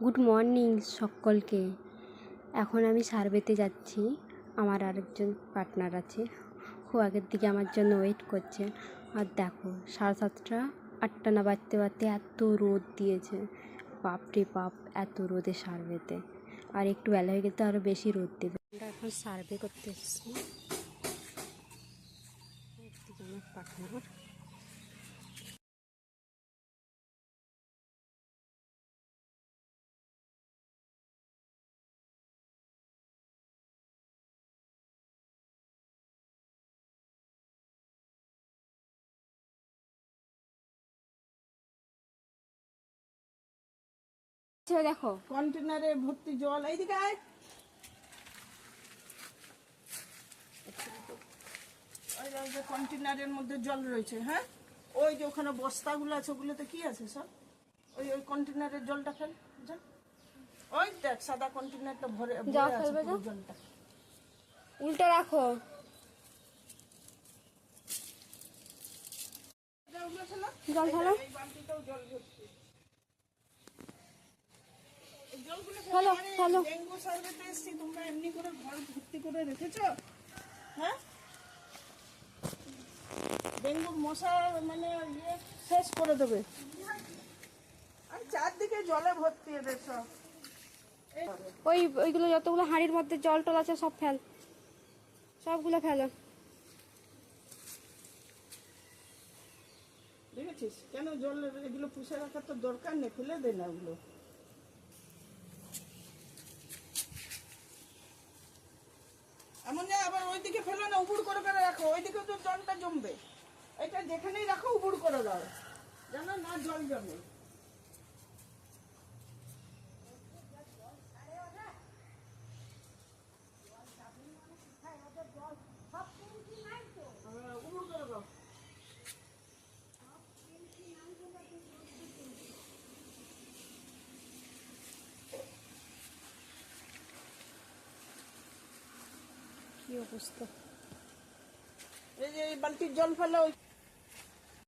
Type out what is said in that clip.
Good morning সকলকে। এখন আমি সার্ভেতে যাচ্ছি। আমার আরেকজন পার্টনার আছে। ও আগের দিকে আমার জন্য ওয়েট করছে। আর দেখো, সাড়ে সাতটা, আটটা না বাজতে বাজতে এত রোদ দিয়েছে। বাপরে বাপ, এত রোদে সার্ভেতে। আর একটু বেলা হয়ে গেলে তো আরও বেশি রোদ দেবে। আমরা এখন সার্ভে করতে এসেছি। আমার পার্টনার। দেখো। কন্টেনারে ভর্তি জল এইদিকে আয়। কন্টেনারের মধ্যে জল রয়েছে হ্যাঁ? ওই যে ওখানে বস্তাগুলো আছে ওগুলোতে কি আছে সব? ওই ওই কন্টেনারের জলটা ফেল যা। ওই দেখ সাদা কন্টেনারটা ভরে। জলটা। উল্টো রাখো। জল ফেলো। জল ভর্তি জলগুলো ফেলো, ডেঙ্গু সার্ভেতে এসছি তোমরা এমনি করে ঘর ভর্তি করে রেখেছো? হ্যাঁ? ডেঙ্গু মশা মানে ইয়ে শেষ করে দেবে। আর চারদিকে জলে ভর্তি এদের সব। ওই ওইগুলো যতগুলো হাঁড়ির মধ্যে জল টল আছে সব ফেল। সবগুলো ফেলো। দেখেছিস? কেন জল এগুলো পুষে রাখার তো দরকার নেই ফেলে দে না ওগুলো। এমন না আবার ওইদিকে ফেলো না, উবুড় করে করে রাখো। ওইদিকে তো জলটা জমবে। এটা যেখানেই রাখো, উবুড় করে দাও। জানো না জল জমে। কি অবস্থা? এই যে বালতির জল ফেলা